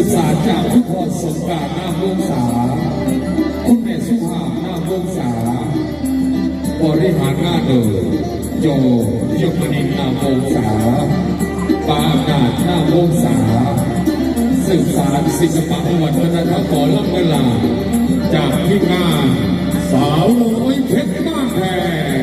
ศึกษาจากทุกคนสงการน้ำวงศาคุณแม่สุภาพน้ำวงศาบริหารงานเดิมโยยมนิน้ามวงศาปาอนาหน้ำวงศาศึกษาศิลปะวัฒนธรรมก่อรับเวลา จากที่งาน สาวน้อยเพชรบ้านแพง